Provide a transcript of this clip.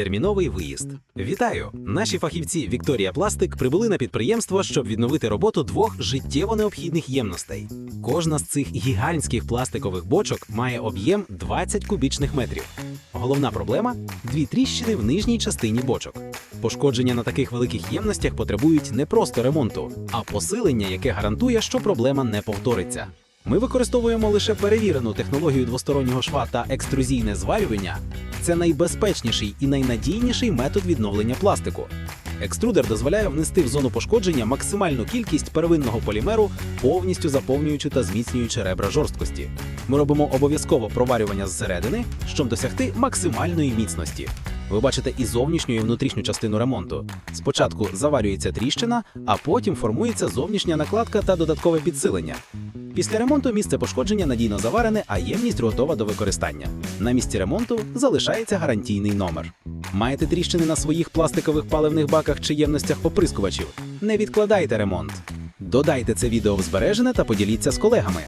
Терміновий виїзд. Вітаю! Наші фахівці Вікторія Пластик прибули на підприємство, щоб відновити роботу двох життєво необхідних ємностей. Кожна з цих гігантських пластикових бочок має об'єм 20 кубічних метрів. Головна проблема дві тріщини в нижній частині бочок. Пошкодження на таких великих ємностях потребують не просто ремонту, а посилення, яке гарантує, що проблема не повториться. Ми використовуємо лише перевірену технологію двостороннього шва та екструзійне зварювання. Це найбезпечніший і найнадійніший метод відновлення пластику. Екструдер дозволяє внести в зону пошкодження максимальну кількість первинного полімеру, повністю заповнюючи та зміцнюючи ребра жорсткості. Ми робимо обов'язково проварювання зсередини, щоб досягти максимальної міцності. Ви бачите і зовнішню, і внутрішню частину ремонту. Спочатку заварюється тріщина, а потім формується зовнішня накладка та додаткове підсилення. Після ремонту місце пошкодження надійно заварене, а ємність готова до використання. На місці ремонту залишається гарантійний номер. Маєте тріщини на своїх пластикових паливних баках чи ємностях оприскувачів? Не відкладайте ремонт. Додайте це відео в збережене та поділіться з колегами.